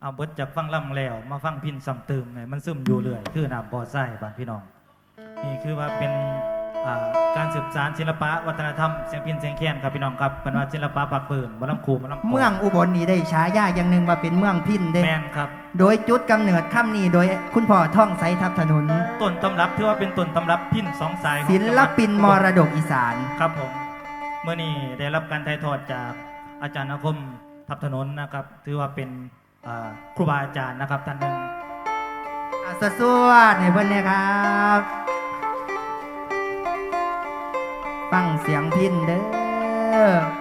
เอาเบิดจากฟังล่ำแล้ว มาฟังพินซ้ำเติมไงมันซึมอยู่เรื่อย คือน้ำบ่อไส้บ้านพี่น้อง นี่คือว่าเป็นอ่าการสืบสานศิลปะวัฒนธรรมเสียงพินเสียงแคนครับพี่น้องครับเป็นว่าศิลปะปักปืนบ่ลำคูบ่ลำกเมืองอุบลนี่ได้ฉายาอย่างหนึ่งว่าเป็นเมืองพินเด้แมนครับ โดยจุดกำเนิดค่ำนี้โดยคุณพ่อท่องใสทับถนนต้นตำรับที่ว่าเป็นต้นตำรับพินสองสายของศิลจังหวัดปินมรดกอีสานครับผมเมื่อนี้ได้รับการถ่ายทอดจากอาจารย์อาคมทับถนนนะครับ ถือว่าเป็นอ่า ครูบาอาจารย์นะครับท่านหนึ่งอาสสวดให้เพื่อนเนี่ยครับฟังเสียงพินเด้อ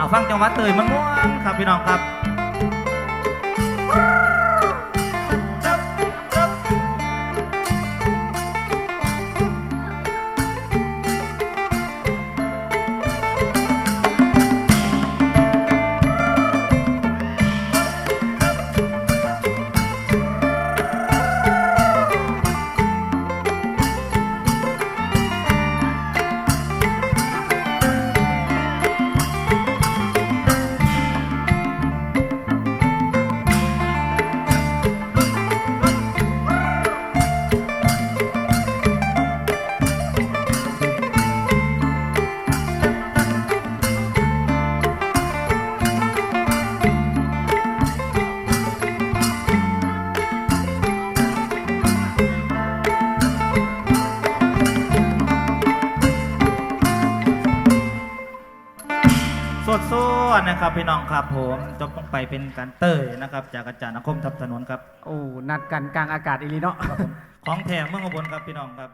เอาฟังจังหวัดเตยมันม่วนครับพี่น้องครับ สวดนะครับพี่น้องครับผมจบลงไปเป็นการเตยนะครับ จากอาจารย์อาคมทับถนนครับ โอ้ นัดกันกลางอากาศอีหลีเนาะ ของแถมเมืองอุบลครับพี่น้องครับ